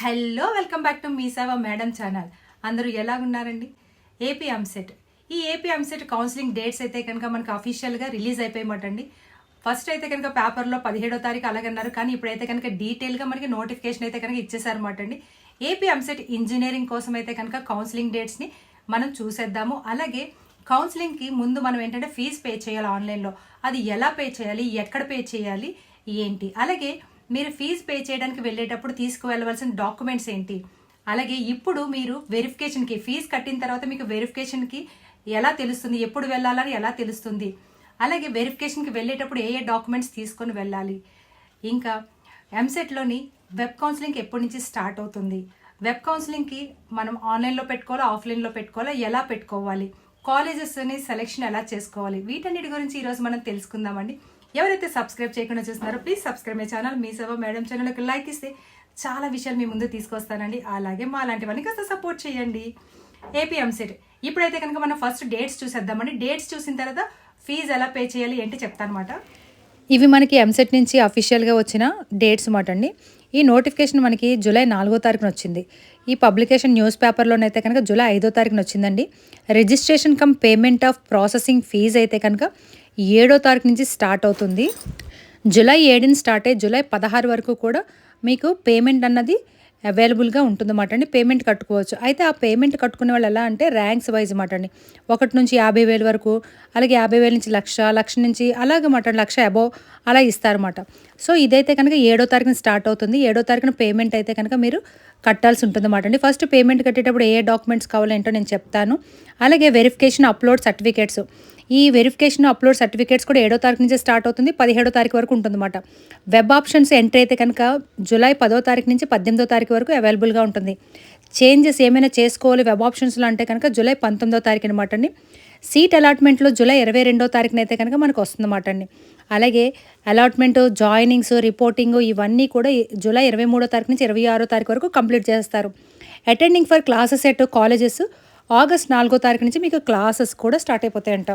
Hello welcome back to మీ సేవ madam channel అందరూ ఎలాగున్నారండి? ఏపీ అంసెట్ ఈ ఏపీ అంసెట్ కౌన్సిలింగ్ డేట్స్ అయితే కనుక మనకు అఫీషియల్గా రిలీజ్ అయిపోయమంటండి ఫస్ట్ అయితే కనుక పేపర్లో పదిహేడో తారీఖు అలాగన్నారు కానీ ఇప్పుడైతే కనుక డీటెయిల్గా మనకి నోటిఫికేషన్ అయితే కనుక ఇచ్చేసారన్నమాట అండి ఏపీ అంసెట్ ఇంజనీరింగ్ కోసం అయితే కనుక కౌన్సిలింగ్ డేట్స్ని మనం చూసేద్దాము. అలాగే కౌన్సిలింగ్కి ముందు మనం ఏంటంటే ఫీజు పే చేయాలి ఆన్లైన్లో అది ఎలా పే చేయాలి? ఎక్కడ పే చేయాలి? ఏంటి? అలాగే మీరు ఫీజు పే చేయడానికి వెళ్ళేటప్పుడు తీసుకువెళ్ళవలసిన డాక్యుమెంట్స్ ఏంటి? అలాగే ఇప్పుడు మీరు వెరిఫికేషన్కి ఫీజు కట్టిన తర్వాత మీకు వెరిఫికేషన్కి ఎలా తెలుస్తుంది? ఎప్పుడు వెళ్ళాలని ఎలా తెలుస్తుంది? అలాగే వెరిఫికేషన్కి వెళ్ళేటప్పుడు ఏ ఏ డాక్యుమెంట్స్ తీసుకొని వెళ్ళాలి? ఇంకా ఎంసెట్లోని వెబ్ కౌన్సిలింగ్ ఎప్పటి నుంచి స్టార్ట్ అవుతుంది? వెబ్ కౌన్సిలింగ్కి మనం ఆన్లైన్లో పెట్టుకోవాలా? ఆఫ్లైన్లో పెట్టుకోవాలా? ఎలా పెట్టుకోవాలి? కాలేజెస్ని సెలెక్షన్ ఎలా చేసుకోవాలి? వీటన్నిటి గురించి ఈరోజు మనం తెలుసుకుందామండి. ఎవరైతే సబ్స్క్రైబ్ చేయకుండా చూస్తున్నారో ప్లీజ్ సబ్స్క్రైబ్ మై ఛానల్. మీ సేవ మేడం ఛానల్కి లైక్ ఇస్తే చాలా విషయాలు మీ ముందు తీసుకొస్తానండి. అలాగే మా లాంటివన్నీ కాస్త సపోర్ట్ చేయండి. ఏపీఎంసెట్ ఇప్పుడైతే కనుక మనం ఫస్ట్ డేట్స్ చూసేద్దామండి. డేట్స్ చూసిన తర్వాత ఫీజు ఎలా పే చేయాలి ఏంటి చెప్తానమాట. ఇవి మనకి ఎంసెట్ నుంచి అఫీషియల్గా వచ్చిన డేట్స్ మాట అండి. ఈ నోటిఫికేషన్ మనకి జూలై నాలుగో తారీఖున వచ్చింది. ఈ పబ్లికేషన్ న్యూస్ పేపర్లోనైతే కనుక జూలై ఐదో తారీఖున వచ్చిందండి. Registration cum payment of processing fee అయితే కనుక ఏడో తారీఖు నుంచి స్టార్ట్ అవుతుంది. జూలై ఏడుని స్టార్ట్ అయ్యి జూలై పదహారు వరకు కూడా మీకు పేమెంట్ అన్నది అవైలబుల్గా ఉంటుందన్నమాట అండి. పేమెంట్ కట్టుకోవచ్చు. అయితే ఆ పేమెంట్ కట్టుకునే వాళ్ళు ఎలా అంటే ర్యాంక్స్ వైజ్ మాట అండి. ఒకటి నుంచి యాభై వేల వరకు అలాగే యాభై వేల నుంచి లక్ష లక్ష నుంచి అలాగే మాట లక్ష అబోవ్ అలా ఇస్తారన్నమాట. సో ఇదైతే కనుక ఏడో తారీఖున స్టార్ట్ అవుతుంది. ఏడో తారీఖున పేమెంట్ అయితే కనుక మీరు కట్టాల్సి ఉంటుందన్నమాట అండి. ఫస్ట్ పేమెంట్ కట్టేటప్పుడు ఏ డాక్యుమెంట్స్ కావాలేంటో నేను చెప్తాను. అలాగే వెరిఫికేషన్ అప్లోడ్ సర్టిఫికేట్స్. ఈ వెరిఫికేషన్ అప్లోడ్ సర్టిఫికేట్స్ కూడా ఏడో తారీఖు నుంచి స్టార్ట్ అవుతుంది పదిహేడో తారీఖు వరకు ఉంటుందన్నమాట. వెబ్ ఆప్షన్స్ ఎంట్రీ అయితే కనుక జూలై పదో తారీఖు నుంచి పద్దెనిమిదో తారీఖు వరకు అవైలబుల్గా ఉంటుంది. చేంజెస్ ఏమైనా చేసుకోవాలి వెబ్ ఆప్షన్స్లో అంటే కనుక జూలై పంతొమ్మిదో తారీఖు అనమాట అండి. సీట్ అలాట్మెంట్లో జూలై ఇరవై రెండో తారీఖున అయితే కనుక మనకు వస్తుందన్నమాట అండి. అలాగే అలాట్మెంట్ జాయినింగ్స్ రిపోర్టింగ్ ఇవన్నీ కూడా జూలై ఇరవై మూడో తారీఖు నుంచి ఇరవై ఆరో తారీఖు వరకు కంప్లీట్ చేస్తారు. Attending for classes at colleges August నాలుగో తారీఖు నుంచి మీకు క్లాసెస్ కూడా స్టార్ట్ అయిపోతాయంట.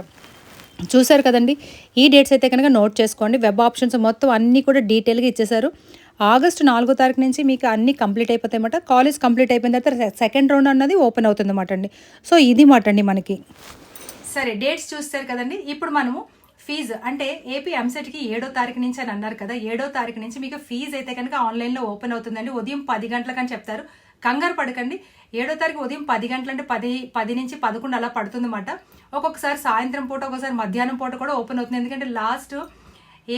చూశారు కదండి. ఈ డేట్స్ అయితే కనుక నోట్ చేసుకోండి. వెబ్ ఆప్షన్స్ మొత్తం అన్నీ కూడా డీటెయిల్గా ఇచ్చేశారు. ఆగస్టు నాలుగో తారీఖు నుంచి మీకు అన్నీ కంప్లీట్ అయిపోతాయన్నమాట కాలేజ్ కంప్లీట్ అయిపోయిన తర్వాత సెకండ్ రౌండ్ అన్నది ఓపెన్ అవుతుందన్నమాట అండి. సో ఇది మాట అండి మనకి. సరే డేట్స్ చూస్తారు కదండి. ఇప్పుడు మనము ఫీజు అంటే ఏపీ ఎంసెట్కి ఏడో తారీఖు నుంచి అని అన్నారు కదా. ఏడో తారీఖు నుంచి మీకు ఫీజు అయితే కనుక ఆన్లైన్లో ఓపెన్ అవుతుందండి. ఉదయం పది గంటలకు అని చెప్తారు. కంగారు పడకండి. ఏడో తారీఖు ఉదయం పది గంటలంటే అంటే పది పది నుంచి పదకొండు అలా పడుతుందన్నమాట. ఒక్కొక్కసారి సాయంత్రం పూట ఒకసారి మధ్యాహ్నం పూట కూడా ఓపెన్ అవుతుంది. ఎందుకంటే లాస్ట్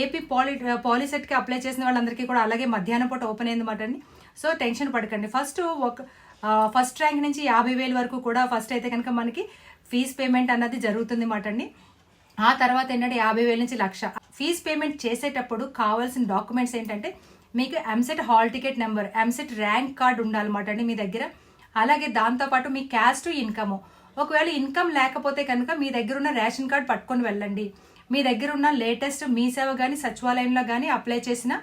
ఏపీ పాలి పాలిసెట్కి అప్లై చేసిన వాళ్ళందరికీ కూడా అలాగే మధ్యాహ్నం పూట ఓపెన్ అయిందన్నమాట అండి. సో టెన్షన్ పడకండి. ఫస్ట్ ఒక ఫస్ట్ ర్యాంక్ నుంచి యాభై వేల వరకు కూడా ఫస్ట్ అయితే కనుక మనకి ఫీజ్ పేమెంట్ అన్నది జరుగుతుంది అన్నమాట అండి. ఆ తర్వాత ఏంటంటే యాభై వేల నుంచి లక్ష. ఫీజ్ పేమెంట్ చేసేటప్పుడు కావాల్సిన డాక్యుమెంట్స్ ఏంటంటే మీకు EAMCET hall ticket number EAMCET rank card ఉండాలన్నమాట అండి మీ దగ్గర. అలాగే దాంతోపాటు మీ క్యాస్ట్ ఇన్కమ్ ఒకవేళ ఇన్కమ్ లేకపోతే కనుక మీ దగ్గర ఉన్న రేషన్ కార్డ్ పట్టుకొని వెళ్ళండి. మీ దగ్గర ఉన్న లేటెస్ట్ మీ సేవ కానీ సచివాలయంలో కానీ అప్లై చేసిన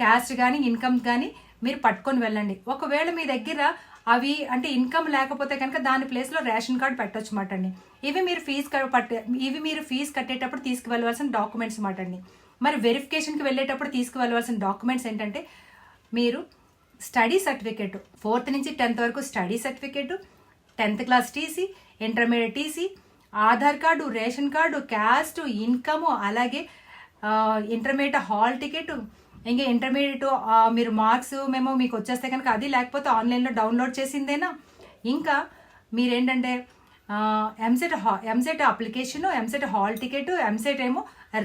క్యాస్ట్ కానీ ఇన్కమ్ కానీ మీరు పట్టుకొని వెళ్ళండి. ఒకవేళ మీ దగ్గర అవి అంటే ఇన్కమ్ లేకపోతే కనుక దాని ప్లేస్లో రేషన్ కార్డ్ పెట్టొచ్చు మాట అండి ఇవి మీరు ఫీజు పట్టే ఇవి మీరు ఫీజు కట్టేటప్పుడు తీసుకువెళ్ళవలసిన డాక్యుమెంట్స్ మాట అండి మరి వెరిఫికేషన్కి వెళ్ళేటప్పుడు తీసుకువెళ్ళవలసిన డాక్యుమెంట్స్ ఏంటంటే మీరు స్టడీ సర్టిఫికేట్. ఫోర్త్ నుంచి టెన్త్ వరకు study certificate tenth class TC intermediate TC Aadhaar card ration card caste income అలాగే ఇంటర్మీడియట్ హాల్ టికెట్. ఇంకా ఇంటర్మీడియట్ మీరు మార్క్స్ మేము మీకు వచ్చేస్తే కనుక అది లేకపోతే ఆన్లైన్లో డౌన్లోడ్ చేసిందేనా? ఇంకా మీరేంటంటే ఎంసెట్ హా EAMCET application EAMCET hall ticket EAMCET ఏమో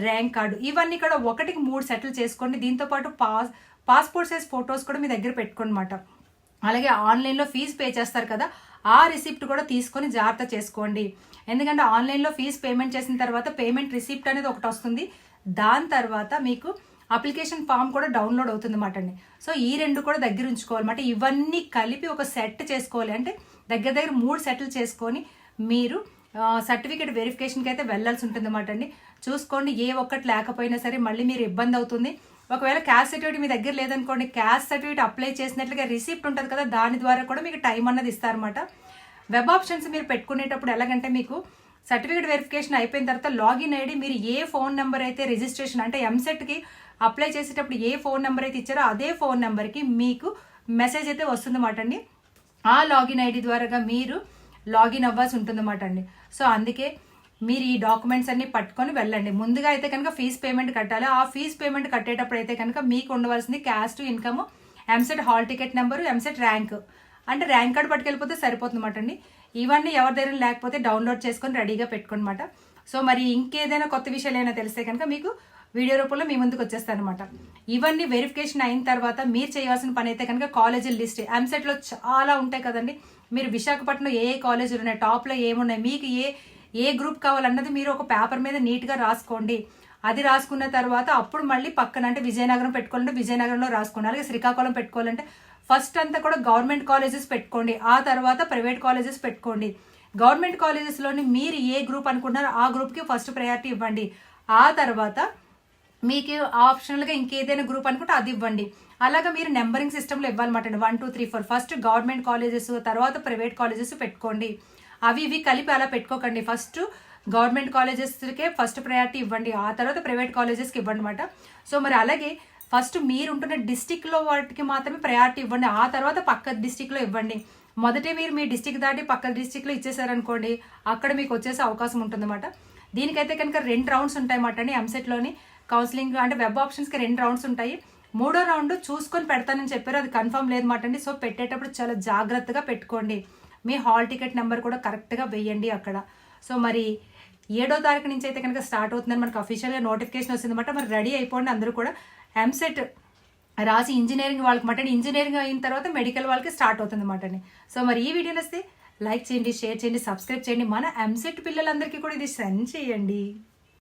ర్యాంక్ కార్డు. ఇవన్నీ కూడా ఒకటికి మూడు సెటిల్ చేసుకోండి. దీంతోపాటు పాస్ పాస్పోర్ట్ సైజ్ ఫొటోస్ కూడా మీ దగ్గర పెట్టుకోనమాట. అలాగే ఆన్లైన్లో ఫీజు పే చేస్తారు కదా ఆ రిసిప్ట్ కూడా తీసుకొని జాగ్రత్త చేసుకోండి. ఎందుకంటే ఆన్లైన్లో ఫీజు పేమెంట్ చేసిన తర్వాత పేమెంట్ రిసిప్ట్ అనేది ఒకటి వస్తుంది. దాని తర్వాత మీకు అప్లికేషన్ ఫామ్ కూడా డౌన్లోడ్ అవుతుంది అన్నమాట అండి. సో ఈ రెండు కూడా దగ్గర ఉంచుకోవాలన్నమాట. ఇవన్నీ కలిపి ఒక సెట్ చేసుకోవాలి. అంటే దగ్గర దగ్గర మూడు సెటిల్ చేసుకొని మీరు సర్టిఫికేట్ వెరిఫికేషన్కి అయితే వెళ్ళాల్సి ఉంటుంది అన్నమాట అండి. చూసుకోండి ఏ ఒక్కటి లేకపోయినా సరే మళ్ళీ మీరు ఇబ్బంది అవుతుంది. ఒకవేళ క్యాస్ట్ సర్టిఫికేట్ మీ దగ్గర లేదనుకోండి క్యాస్ట్ సర్టిఫికేట్ అప్లై చేసినట్లుగా రిసిప్ట్ ఉంటుంది కదా దాని ద్వారా కూడా మీకు టైం అన్నది ఇస్తారన్నమాట. వెబ్ ఆప్షన్స్ మీరు పెట్టుకునేటప్పుడు ఎలాగంటే మీకు సర్టిఫికేట్ వెరిఫికేషన్ అయిపోయిన తర్వాత లాగిన్ ఐడి మీరు ఏ ఫోన్ నెంబర్ అయితే రిజిస్ట్రేషన్ అంటే ఎంసెట్కి అప్లై చేసేటప్పుడు ఏ ఫోన్ నెంబర్ అయితే ఇచ్చారో అదే ఫోన్ నెంబర్కి మీకు మెసేజ్ అయితే వస్తుందన్నమాట అండి. ఆ లాగిన్ ఐడి ద్వారాగా మీరు లాగిన్ అవ్వాల్సి ఉంటుందన్నమాట అండి. సో అందుకే మీరు ఈ డాక్యుమెంట్స్ అన్ని పట్టుకొని వెళ్ళండి. ముందుగా అయితే కనుక ఫీజ్ పేమెంట్ కట్టాలి. ఆ ఫీజ్ పేమెంట్ కట్టేటప్పుడు అయితే కనుక మీకు ఉండవలసింది caste income EAMCET hall ticket number EAMCET rank. అంటే ర్యాంక్ కార్డు పట్టుకెళ్ళిపోతే సరిపోతుందన్నమాట అండి. ఇవన్నీ ఎవరి దగ్గర లేకపోతే డౌన్లోడ్ చేసుకొని రెడీగా పెట్టుకోనమాట. సో మరి ఇంకేదైనా కొత్త విషయాలు ఏమైనా తెలిస్తే కనుక మీకు వీడియో రూపంలో మీ ముందుకు వచ్చేస్తానమాట అనమాట ఇవన్నీ వెరిఫికేషన్ అయిన తర్వాత మీరు చేయాల్సిన పని అయితే కనుక కాలేజీల లిస్ట్. ఎంసెట్లో చాలా ఉంటాయి కదండి. మీరు విశాఖపట్నం ఏ ఏ కాలేజీలు ఉన్నాయి టాప్లో ఏమున్నాయి మీకు ఏ ఏ గ్రూప్ కావాలన్నది మీరు ఒక పేపర్ మీద నీట్గా రాసుకోండి. అది రాసుకున్న తర్వాత అప్పుడు మళ్ళీ పక్కన అంటే విజయనగరం పెట్టుకోవాలంటే విజయనగరంలో రాసుకోండి. అలాగే శ్రీకాకుళం పెట్టుకోవాలంటే ఫస్ట్ అంతా కూడా గవర్నమెంట్ కాలేజెస్ పెట్టుకోండి. ఆ తర్వాత ప్రైవేట్ కాలేజెస్ పెట్టుకోండి. గవర్నమెంట్ కాలేజెస్లోని మీరు ఏ గ్రూప్ అనుకుంటున్నారో ఆ గ్రూప్కి ఫస్ట్ ప్రయారిటీ ఇవ్వండి. ఆ తర్వాత మీకు ఆప్షనల్గా ఇంకేదైనా గ్రూప్ అనుకుంటే అది ఇవ్వండి. అలాగా మీరు నెంబరింగ్ సిస్టంలో ఇవ్వాలన్నమాట one two three four. First government colleges తర్వాత ప్రైవేట్ కాలేజెస్ పెట్టుకోండి. అవి ఇవి కలిపి అలా పెట్టుకోకండి. ఫస్ట్ గవర్నమెంట్ కాలేజెస్కే ఫస్ట్ ప్రయారిటీ ఇవ్వండి. ఆ తర్వాత ప్రైవేట్ కాలేజెస్కి ఇవ్వండి అనమాట సో మరి అలాగే ఫస్ట్ మీరు ఉంటున్న డిస్టిక్లో వాటికి మాత్రమే ప్రయారిటీ ఇవ్వండి. ఆ తర్వాత పక్క డిస్టిక్లో ఇవ్వండి. మొదటే మీరు మీ డిస్టిక్ దాటి పక్క డిస్టిక్లో ఇచ్చేసారనుకోండి అక్కడ మీకు వచ్చేసే అవకాశం ఉంటుందన్నమాట. దీనికైతే కనుక రెండు రౌండ్స్ ఉంటాయన్నమాట అండి ఎంసెట్లోని. కౌన్సిలింగ్ అంటే వెబ్ ఆప్షన్స్కి రెండు రౌండ్స్ ఉంటాయి. మూడో రౌండ్ చూసుకొని పెడతానని చెప్పారు. అది కన్ఫర్మ్ లేదన్నమాట అండి. సో పెట్టేటప్పుడు చాలా జాగ్రత్తగా పెట్టుకోండి. మీ హాల్ టికెట్ నెంబర్ కూడా కరెక్ట్గా వెయ్యండి అక్కడ. సో మరి ఏడో తారీఖు నుంచి అయితే కనుక స్టార్ట్ అవుతుందని మనకు అఫీషియల్గా నోటిఫికేషన్ వస్తుందన్నమాట. మరి రెడీ అయిపోండి అందరూ కూడా. ఎంసెట్ రాసి ఇంజనీరింగ్ వాళ్ళకి మాట ఇంజనీరింగ్ అయిన తర్వాత మెడికల్ వాళ్ళకి స్టార్ట్ అవుతుంది అనమాట సో మరి ఈ వీడియో వస్తే లైక్ చేయండి షేర్ చేయండి సబ్స్క్రైబ్ చేయండి. మన ఎంసెట్ పిల్లలందరికీ కూడా ఇది సెండ్ చేయండి.